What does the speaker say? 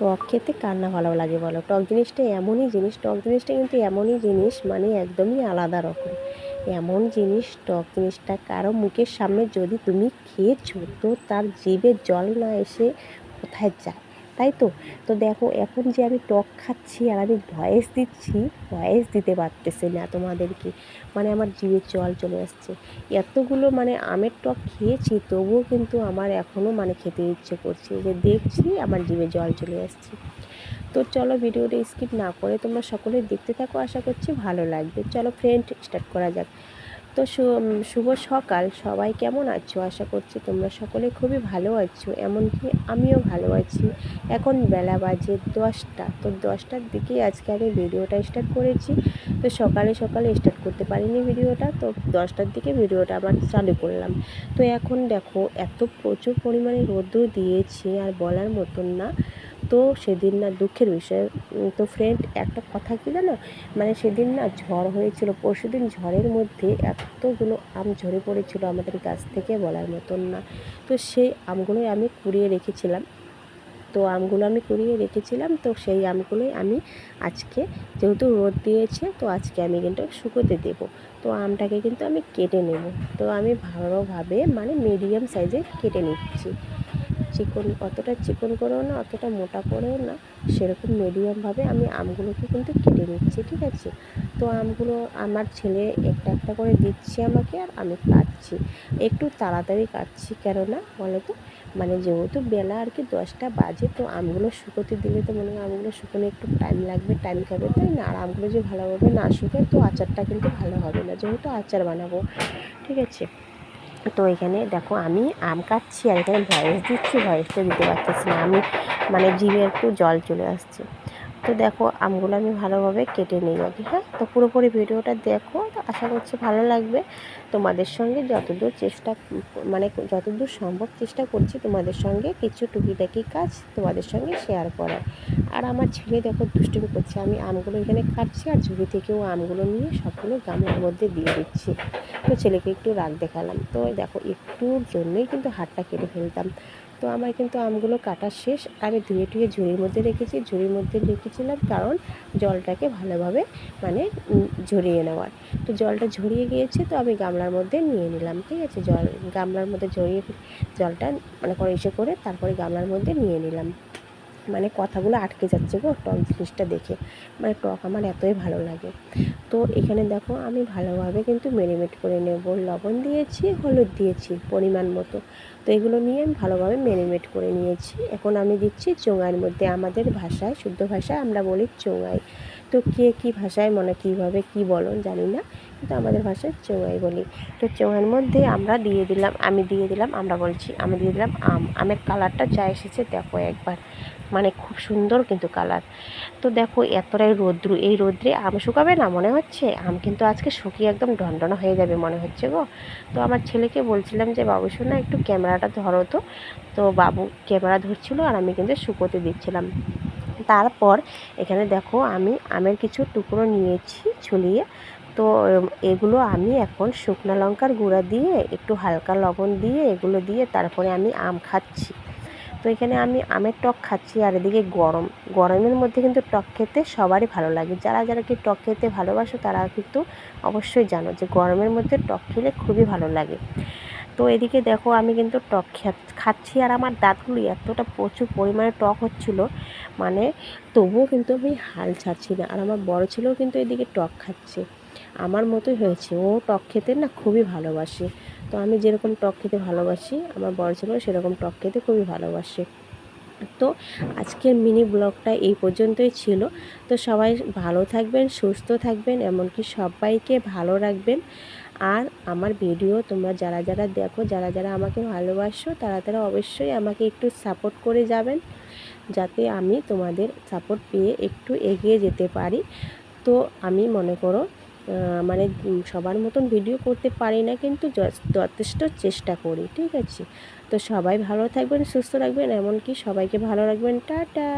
টক খেতে কার না ভালো লাগে বলো? টক জিনিসটা এমনই জিনিস, টক জিনিসটা কিন্তু এমনই জিনিস মানে একদমই আলাদা রকম। এমন জিনিস, টক জিনিসটা কারও মুখের সামনে যদি তুমি খেয়েছো, তো তার জিভে জল না এসে কোথায় যায়? তাই তো? তো দেখো, এখন যে আমি টক খাচ্ছি আর আমি ভয়েস দিচ্ছি, ভয়েস দিতে পারতেছি না তোমাদেরকে। মানে আমার জিভে জল চলে আসছে। এতগুলো মানে আমের টক খেয়েছি, তবুও কিন্তু আমার এখনও মানে খেতে ইচ্ছে করছে। যে দেখছি, আমার জিভে জল চলে আসছে। তো চলো ভিডিওটা স্কিপ না করে তোমরা সকলে দেখতে থাকো। আশা করছি ভালো লাগবে। চলো ফ্রেন্ড স্টার্ট করা যাক। তো শুভ সকাল। সবাই কেমন আছো? আশা করছি তোমরা সকলে খুবই ভালো আছো, এমনকি আমিও ভালো আছি। এখন বেলা বাজে দশটা। তো দশটার দিকেই আজকে আমি ভিডিওটা স্টার্ট করেছি। তো সকালে সকালে স্টার্ট করতে পারিনি ভিডিওটা, তো দশটার দিকে ভিডিওটা আবার চালু করলাম। তো এখন দেখো, এত প্রচুর পরিমাণে রোদ্দুর দিয়েছি, আর বলার মতন না। তো সেদিন না দুঃখের বিষয়। তো ফ্রেন্ড একটা কথা কি জানো? মানে সেদিন না ঝড় হয়েছিল পরশু দিন ঝড়ের মধ্যে এতগুলো আম ঝরে পড়েছিল আমাদের গাছ থেকে বলার মতন না। তো সেই আমগুলোই আমি কুড়িয়ে রেখেছিলাম। তো আমগুলো আমি কুড়িয়ে রেখেছিলাম, তো সেই আমগুলোই আমি আজকে যেহেতু রোদ দিয়েছে, তো আজকে আমি কিন্তু শুকোতে দেব। তো আমটাকে কিন্তু আমি কেটে নেব। তো আমি ভালোভাবে মানে মিডিয়াম সাইজে কেটে নিচ্ছি। চিকন, অতটা চিকন করেও না, অতটা মোটা করেও না, সেরকম মিডিয়ামভাবে আমি আমগুলোকে কিন্তু কেটে নিচ্ছি, ঠিক আছে? তো আমগুলো আমার ছেলে একটা একটা করে দিচ্ছে আমাকে আর আমি কাটছি। একটু তাড়াতাড়ি কাটছি, কেননা বলো তো মানে যেহেতু বেলা আর কি দশটা বাজে, তো আমগুলো শুকোতে দিলে তো মনে হয় আমগুলো শুকোনো একটু টাইম লাগবে টাইম খাবে, তাই না? আর আমগুলো যে ভালোভাবে না শুকায় তো আচারটা কিন্তু ভালো হবে না, যেহেতু আচার বানাবো, ঠিক আছে? তো এখানে দেখো আমি আম কাটছি আর এখানে ভয়েস দিচ্ছি, ভয়েসটা দিতে পারতেছি না। আমি মানে জিভে একটু জল চলে আসছে। তো দেখো, আমগুলো আমি ভালোভাবে কেটে নিই আগে হ্যাঁ? তো পুরোপুরি ভিডিওটা দেখো, তো আশা করছি ভালো লাগবে। তোমাদের সঙ্গে যতদূর চেষ্টা মানে যতদূর সম্ভব চেষ্টা করছি তোমাদের সঙ্গে কিছু টুকিটাকি কাজ তোমাদের সঙ্গে শেয়ার করার। আর আমার ছেলে দেখো, দুষ্টুমি করছে। আমি আমগুলো এখানে কাটছি আর ঝুড়ি থেকেও আমগুলো নিয়ে সবগুলো গামলার মধ্যে দিয়ে দিচ্ছি। তো ছেলেকে একটু রাগ দেখালাম। তো দেখো, একটুর জন্যই কিন্তু হাতটা কেটে ফেলতাম। তো আমার কিন্তু আমগুলো কাটা শেষ। আমি ধুয়ে টুয়ে ঝুড়ির মধ্যে রেখেছি। ঝুড়ির মধ্যে রেখেছিলাম কারণ জলটাকে ভালোভাবে মানে ঝরিয়ে নেওয়ার। তো জলটা ঝরিয়ে গিয়েছে তো আমি গামলার মধ্যে নিয়ে নিলাম, ঠিক আছে? জল, গামলার মধ্যে ঝরিয়ে জলটা মানে করে এসে করে তারপরে গামলার মধ্যে নিয়ে নিলাম। মানে কথাগুলো আটকে যাচ্ছে গো টক জিনিসটা দেখে। মানে টক আমার এতই ভালো লাগে। তো এখানে দেখো আমি ভালোভাবে কিন্তু মেরিনেট করে নেব। লবণ দিয়েছি, হলুদ দিয়েছি পরিমাণ মতো। তো এগুলো নিয়ে আমি ভালোভাবে মেরিনেট করে নিয়েছি। এখন আমি দিচ্ছি চোঙার মধ্যে। আমাদের ভাষায়, শুদ্ধ ভাষায় আমরা বলি চোঙাই। তো কে কী ভাষায়, মনে কীভাবে, কী বলো জানি না। কিন্তু আমাদের ভাষায় চোঙাই বলি। তো চোঙার মধ্যে আমরা দিয়ে দিলাম, আমি দিয়ে দিলাম, আমরা বলছি, আমি দিয়ে দিলাম আম। আমের কালারটা যা এসেছে দেখো একবার। মানে খুব সুন্দর কিন্তু কালার তো দেখো এতটাই রৌদ্রু, এই রৌদ্রে আম শুকাবে না মনে হচ্ছে? আম কিন্তু আজকে শুকিয়ে একদম ঢনঢনা হয়ে যাবে মনে হচ্ছে গো। তো আমার ছেলেকে বলছিলাম যে, বাবু, শোনা একটু ক্যামেরাটা ধরো তো। তো বাবু ক্যামেরা ধরছিল আর আমি কিন্তু শুকোতে দিচ্ছিলাম। তারপর এখানে দেখো আমি আমের কিছু টুকরো নিয়েছি ছুলিয়ে। তো এগুলো আমি এখন শুকনো লঙ্কার গুঁড়া দিয়ে, একটু হালকা লবণ দিয়ে, এগুলো দিয়ে তারপরে আমি আম খাচ্ছি। তো এখানে আমি আমের টক খাচ্ছি, আর এদিকে গরম। গরমের মধ্যে কিন্তু টক খেতে সবারই ভালো লাগে। যারা যারা কি টক খেতে ভালোবাসো, তারা কিন্তু অবশ্যই জানো যে গরমের মধ্যে টক খেলে খুবই ভালো লাগে। তো এদিকে দেখো, আমি কিন্তু টক খাচ্ছি, আর আমার দাঁতগুলো এতটা প্রচুর পরিমাণে টক হচ্ছিল মানে তবুও কিন্তু আমি হাল ছাড়ছি না। আর আমার বড় ছেলেও কিন্তু এদিকে টক খাচ্ছে। আমার মতোই হয়েছে। ও টক খেতে না খুবই ভালোবাসে। তো আমি যেরকম টক খেতে ভালোবাসি, আমার বড় ছেলেও সেরকম টক খেতে খুবই ভালোবাসে। তো আজকের মিনি ব্লগটা এই পর্যন্তই ছিল। তো সবাই ভালো থাকবেন, সুস্থ থাকবেন, এমনকি সবাইকে ভালো রাখবেন। আর আমার ভিডিও তোমরা যারা যারা দেখো, যারা যারা আমাকে ভালোবাসো, তারা তারা অবশ্যই আমাকে একটু সাপোর্ট করে যাবেন। যাতে আমি তোমাদের সাপোর্ট পেয়ে একটু এগিয়ে যেতে পারি। তো আমি মনে করো মানে সবার মতন ভিডিও করতে পারি না, কিন্তু যথেষ্ট চেষ্টা করি, ঠিক আছে? তো সবাই ভালো থাকবেন, সুস্থ রাখবেন এমনকি সবাইকে ভালো রাখবেন, টাটা!